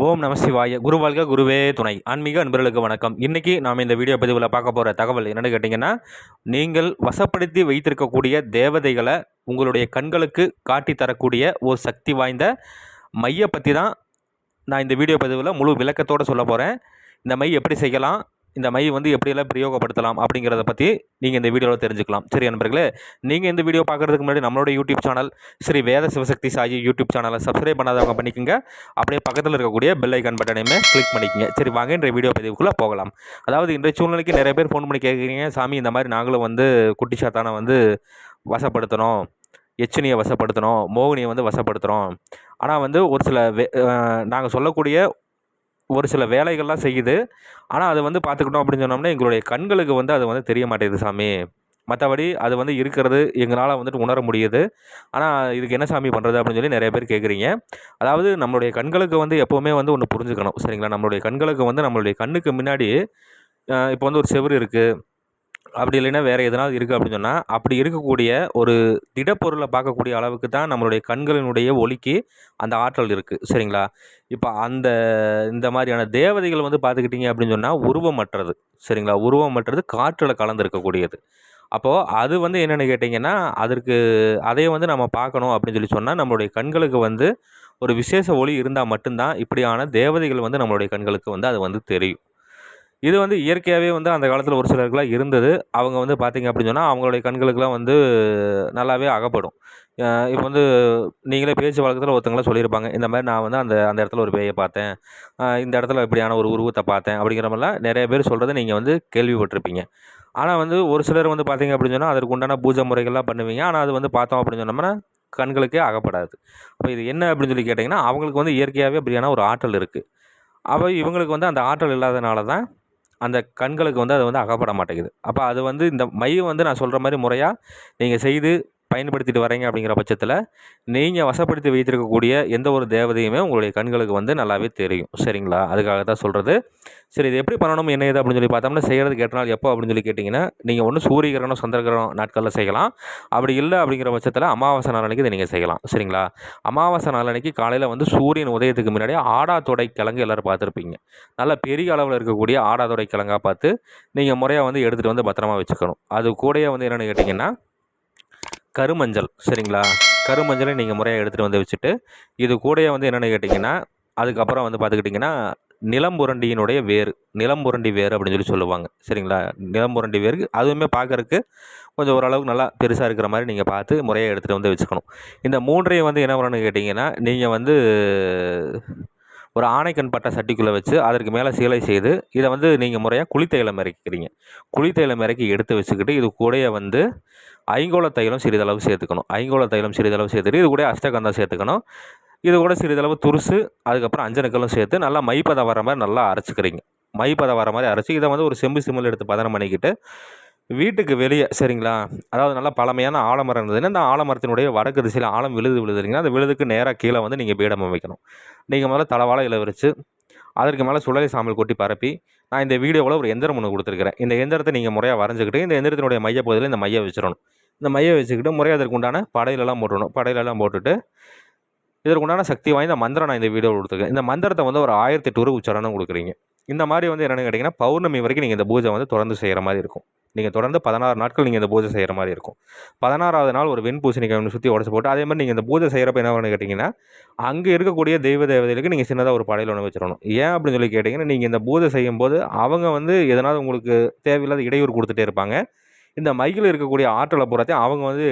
ஓம் நம சிவாய. குரு வாழ்க குருவே துணை. ஆன்மீக அன்பர்களுக்கு வணக்கம். இன்றைக்கி நாம் இந்த வீடியோ பதிவில் பார்க்க போகிற தகவல் என்னென்னு கேட்டிங்கன்னா நீங்கள் வசப்படுத்தி வைத்திருக்கக்கூடிய தேவதைகளை உங்களுடைய கண்களுக்கு காட்டி தரக்கூடிய ஒரு சக்தி வாய்ந்த மையை பற்றி தான் நான் இந்த வீடியோ பதிவில் முழு விளக்கத்தோடு சொல்ல போகிறேன் இந்த மை எப்படி செய்யலாம்? இந்த மை வந்து எப்படியெல்லாம் பிரயோகப்படுத்தலாம் அப்படிங்கிறத பற்றி நீங்கள் இந்த வீடியோவில் தெரிஞ்சுக்கலாம். சரி நண்பர்களே நீங்கள் இந்த வீடியோ பார்க்குறதுக்கு முன்னாடி நம்மளோட YouTube channel Sri Veda Sivasakthi Sai YouTube சேனலை சப்ஸ்கிரைப் பண்ணாதவங்க பண்ணிக்கோங்க. அப்படியே பக்கத்தில் இருக்கக்கூடிய பெல் ஐக்கான் பட்டனையுமே கிளிக் பண்ணிக்கங்க. சரி வாங்க இன்றைய வீடியோ பதிவுக்குள்ளே போகலாம். அதாவது இன்றைய சூழ்நிலைக்கு நிறைய பேர் ஃபோன் பண்ணி கேட்குறீங்க சாமி இந்த மாதிரி நாங்களும் வந்து குட்டி சாத்தானை வந்து வசப்படுத்தணும் எச்சினியை வசப்படுத்தணும் மோகினியை வந்து வசப்படுத்துகிறோம் ஆனால் வந்து ஒரு சில வே நாங்கள் சொல்லக்கூடிய ஒரு சில வேலைகள்லாம் செய்யுது. ஆனால் அது வந்து பார்த்துக்கிட்டோம் அப்படின்னு சொன்னோம்னா எங்களுடைய கண்களுக்கு வந்து அது வந்து தெரிய மாட்டேங்குது சாமி. மற்றபடி அது வந்து இருக்கிறது எங்களால் வந்துட்டு உணர முடியுது. ஆனால் இதுக்கு என்ன சாமி பண்ணுறது அப்படின்னு சொல்லி நிறைய பேர் கேட்குறீங்க. அதாவது நம்மளுடைய கண்களுக்கு வந்து எப்போவுமே வந்து ஒன்று புரிஞ்சுக்கணும். சரிங்களா? நம்மளுடைய கண்களுக்கு வந்து நம்மளுடைய கண்ணுக்கு முன்னாடி இப்போ வந்து ஒரு செவுரு இருக்குது அப்படி இல்லைன்னா வேறு எதனாவது இருக்குது அப்படின்னு சொன்னால் அப்படி இருக்கக்கூடிய ஒரு திடப்பொருளை பார்க்கக்கூடிய அளவுக்கு தான் நம்மளுடைய கண்களினுடைய ஒளிக்கு அந்த ஆற்றல் இருக்குது சரிங்களா? இப்போ அந்த இந்த மாதிரியான தேவதைகள் வந்து பார்த்துக்கிட்டிங்க அப்படின்னு சொன்னால் உருவமற்றது. சரிங்களா? உருவமற்றது காற்றில் கலந்துருக்கக்கூடியது. அப்போது அது வந்து என்னென்னு கேட்டிங்கன்னா அதற்கு அதையே வந்து நம்ம பார்க்கணும் அப்படின்னு சொல்லி சொன்னால் நம்மளுடைய கண்களுக்கு வந்து ஒரு விசேஷ ஒளி இருந்தால் மட்டும்தான் இப்படியான தேவதைகள் வந்து நம்மளுடைய கண்களுக்கு வந்து அது வந்து தெரியும். இது வந்து இயற்கையாகவே வந்து அந்த காலத்தில் ஒரு சிலருக்குலாம் இருந்தது. அவங்க வந்து பார்த்திங்க அப்படின்னு சொன்னால் அவங்களுடைய கண்களுக்கெல்லாம் வந்து நல்லாவே அகப்படும். இப்போ வந்து நீங்களே பேச்சு வழக்கத்தில் ஒருத்தங்களாம் சொல்லியிருப்பாங்க இந்த மாதிரி நான் வந்து அந்த அந்த இடத்துல ஒரு பேயை பார்த்தேன் இந்த இடத்துல இப்படியான ஒரு உருவத்தை பார்த்தேன் அப்படிங்கிற மாதிரிலாம் நிறைய பேர் சொல்கிறத நீங்கள் வந்து கேள்விப்பட்டிருப்பீங்க. ஆனால் வந்து ஒரு சிலர் வந்து பார்த்தீங்க அப்படின்னு சொன்னால் அதற்கு உண்டான பூஜை முறைகள்லாம் பண்ணுவீங்க. ஆனால் அது வந்து பார்த்தோம் அப்படின்னு சொன்னோம்னா கண்களுக்கே அகப்படாது. அப்போ இது என்ன அப்படின்னு சொல்லி கேட்டிங்கன்னா அவங்களுக்கு வந்து இயற்கையாகவே அப்படியான ஒரு ஆற்றல் இருக்குது அப்போ இவங்களுக்கு வந்து அந்த ஆற்றல் இல்லாதனால தான் அந்த கண்களுக்கு வந்து அது வந்து அகப்பட மாட்டேங்குது. அப்போ அது வந்து இந்த மை வந்து நான் சொல்கிற மாதிரி முறையாக நீங்கள் செய்து பயன்படுத்திட்டு வரீங்க அப்படிங்கிற பட்சத்தில் நீங்கள் வசப்படுத்தி வைத்திருக்கக்கூடிய எந்த ஒரு தேவதையுமே உங்களுடைய கண்களுக்கு வந்து நல்லாவே தெரியும். சரிங்களா? அதுக்காக தான் சொல்கிறது சரி இது எப்படி பண்ணணும்? என்ன ஏது அப்படின்னு சொல்லி பார்த்தோம்னா செய்கிறதுக்கு எட்டு நாள் எப்போ அப்படின்னு சொல்லி கேட்டிங்கன்னா நீங்கள் ஒன்று சூரிய கிரகணம் சந்திர கிரகணம் நாட்களில் செய்யலாம். அப்படி இல்லை அப்படிங்கிற பட்சத்தில் அமாவாசை நாள் இதை நீங்கள் செய்யலாம். சரிங்களா? அமாவாசை நாளன்னைக்கு காலையில் வந்து சூரியன் உதயத்துக்கு முன்னாடி ஆடாத்தொடை கிழங்கு எல்லோரும் பார்த்துருப்பீங்க. நல்ல பெரிய அளவில் இருக்கக்கூடிய ஆடாத்தொடை கிழங்காக பார்த்து நீங்கள் முறையாக வந்து எடுத்துகிட்டு வந்து பத்திரமா வச்சுக்கணும். அது கூடயே வந்து என்னென்னு கேட்டிங்கன்னா கருமஞ்சள் சரிங்களா? கருமஞ்சளை நீங்கள் முறையாக எடுத்துகிட்டு வந்து வச்சுட்டு இது கூடயே வந்து என்னென்னு கேட்டிங்கன்னா அதுக்கப்புறம் வந்து பார்த்துக்கிட்டிங்கன்னா நிலம்புரண்டியினுடைய வேர் நிலம்புரண்டி வேர் அப்படின்னு சொல்லி சொல்லுவாங்க சரிங்களா? நிலம்புரண்டி வேர் அதுவுமே பார்க்கறக்கு கொஞ்சம் ஓரளவுக்கு நல்லா பெருசாக இருக்கிற மாதிரி நீங்கள் பார்த்து முறையாக எடுத்துகிட்டு வந்து வச்சுக்கணும். இந்த மூன்றையும் வந்து என்ன பண்ணணும்னு கேட்டிங்கன்னா நீங்கள் வந்து ஒரு ஆணைக்கண் பட்ட சட்டிக்குள்ளே வச்சு அதற்கு மேலே சீலை செய்து இதை வந்து நீங்கள் முறையாக குளித்தைலம் இறக்கிக்கிறீங்க குளித்தைலம் இறக்கி எடுத்து வச்சுக்கிட்டு இது கூடயே வந்து ஐங்கோல தைலம் சிறிதளவு சேர்த்துக்கணும். ஐங்கோல தைலம் சிறிதளவு சேர்த்துட்டு இது கூட அஷ்டகந்தம் சேர்த்துக்கணும். இது கூட சிறிதளவு துருசு அதுக்கப்புறம் அஞ்சனக்கல்லும் சேர்த்து நல்லா மைப்பதம் வர மாதிரி நல்லா அரைச்சிக்கிறீங்க. மைப்பதம் வர மாதிரி அரைச்சி இதை வந்து ஒரு செம்பு சிம்மில் எடுத்து பதனம் பண்ணிக்கிட்டு வீட்டுக்கு வெளியே சரிங்களா? அதாவது நல்லா பழமையான ஆலமரம் இருந்ததுன்னா இந்த ஆலமரத்தினுடைய வடக்கு திசையில் ஆழம் விழுது விழுதுறீங்க அந்த விழுதுக்கு நேராக கீழே வந்து நீங்கள் பீடம் வைக்கணும் நீங்கள் முதல்ல தலவாழை இலை அதற்கு மேலே சுழலை சாம்பல் கொட்டி பரப்பி நான் இந்த வீடியோவில் ஒரு எந்திரம் ஒன்று கொடுத்துருக்கிறேன். இந்த எந்திரத்தை நீங்கள் முறையாக வரைஞ்சிக்கிட்டு இந்த எந்திரத்தினுடைய மையப்பகுதியில் இந்த மையம் வச்சிடணும். இந்த மையம் வச்சுக்கிட்டு முறையாக அதற்கு உண்டான படையிலெல்லாம் போட்டுடணும். படையிலெல்லாம் போட்டுட்டு இதற்குண்டான சக்தி வாய்ந்த மந்திரம் நான் இந்த வீடியோவில் கொடுத்துருக்கேன். இந்த மந்திரத்தை வந்து ஒரு ஆயிரத்தி எட்டு உச்சரணம் கொடுக்குறீங்க. இந்த மாதிரி வந்து என்னென்னு கேட்டிங்கன்னா பௌர்ணமி வரைக்கும் நீங்கள் இந்த பூஜை வந்து தொடர்ந்து செய்கிற மாதிரி இருக்கும். நீங்கள் தொடர்ந்து பதினாறு நாட்கள் நீங்கள் இந்த பூஜை செய்கிற மாதிரி இருக்கும். பதினாறாவது நாள் ஒரு வெண் பூசணிக்காய் ஒன்று சுற்றி உடச்சி போட்டு அதே மாதிரி நீங்கள் இந்த பூஜை செய்கிறப்ப என்ன பண்ணு கேட்டிங்கன்னா அங்கே இருக்கக்கூடிய தெய்வ தேவதைகளுக்கு நீங்கள் சின்னதாக ஒரு படையில் ஒன்று வச்சிடணும் ஏன் அப்படின்னு சொல்லி கேட்டிங்கன்னா நீங்கள் இந்த பூஜை செய்யும்போது அவங்க வந்து எதனால் உங்களுக்கு தேவையில்லாத இடையூறு கொடுத்துட்டே இருப்பாங்க. இந்த மையில் இருக்கக்கூடிய ஆற்றலை பூராத்தையும் அவங்க வந்து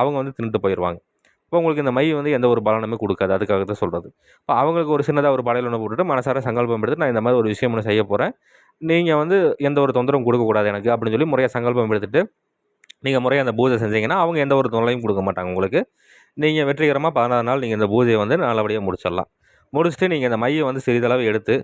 அவங்க வந்து தின்னுட்டு போயிடுவாங்க இப்போ உங்களுக்கு இந்த மை வந்து எந்த ஒரு பலனுமே கொடுக்காது. அதுக்காக தான் சொல்கிறது இப்போ அவங்களுக்கு ஒரு சின்னதாக ஒரு படையில் ஒன்று போட்டுட்டு மனசார சங்கல்பம் எடுத்து நான் இந்த மாதிரி ஒரு விஷயம் ஒன்று செய்ய போகிறேன் நீங்கள் வந்து எந்த ஒரு தொந்தரவும் கொடுக்கக்கூடாது எனக்கு அப்படின்னு சொல்லி முறையாக சங்கல்பம் எடுத்துகிட்டு நீங்கள் முறையாக அந்த பூஜை செஞ்சீங்கன்னா அவங்க எந்த ஒரு தொல்லையும் கொடுக்க மாட்டாங்க உங்களுக்கு. நீங்கள் வெற்றிகரமாக பதினாறு நாள் நீங்கள் இந்த பூஜையை வந்து நல்லபடியாக முடிச்சிடலாம். முடிச்சுட்டு நீங்கள் இந்த மையை வந்து சிறிதளவு எடுத்து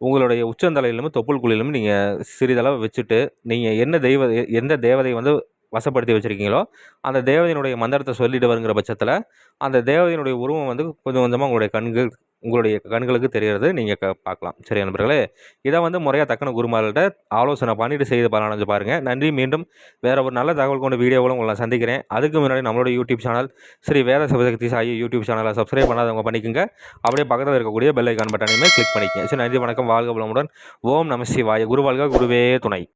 உங்களுடைய உச்சந்தலையிலும் தொப்புள் குழியிலும் நீங்கள் சிறிதளவு வச்சுட்டு நீங்கள் என்ன தெய்வ எந்த தேவதை வந்து வசப்படுத்தி வச்சுருக்கீங்களோ அந்த தேவதையினுடைய மந்திரத்தை சொல்லிட்டு வருங்கிற பட்சத்தில் அந்த தேவதையினுடைய உருவம் வந்து கொஞ்சம் கொஞ்சமாக உங்களுடைய கண்கள் உங்களுடைய கண்களுக்கு தெரிகிறது. நீங்கள் க பார்க்கலாம். சரி நண்பர்களே? இதை வந்து முறையாக தக்கன குருமார்கள்ட்ட ஆலோசனை பண்ணிவிட்டு செய்து பலனடைஞ்சு பாருங்கள் நன்றி. மீண்டும் வேறு ஒரு நல்ல தகவல் கொண்ட வீடியோவில் உங்களை நான் சந்திக்கிறேன். அதுக்கு முன்னாடி நம்மளோட YouTube channel Sri Veda Sivasakthi Sai YouTube சேனலை சப்ஸ்கிரைப் பண்ணாதவங்க பண்ணிக்கோங்க. அப்படியே பக்கத்தில் இருக்கக்கூடிய பெல் ஐக்கான் பட்டனையுமே கிளிக் பண்ணிக்கங்க. சரி நன்றி. வணக்கம். வாழ்க வளமுடன். ஓம் நம சிவாய. குருவாழ்க குருவே துணை.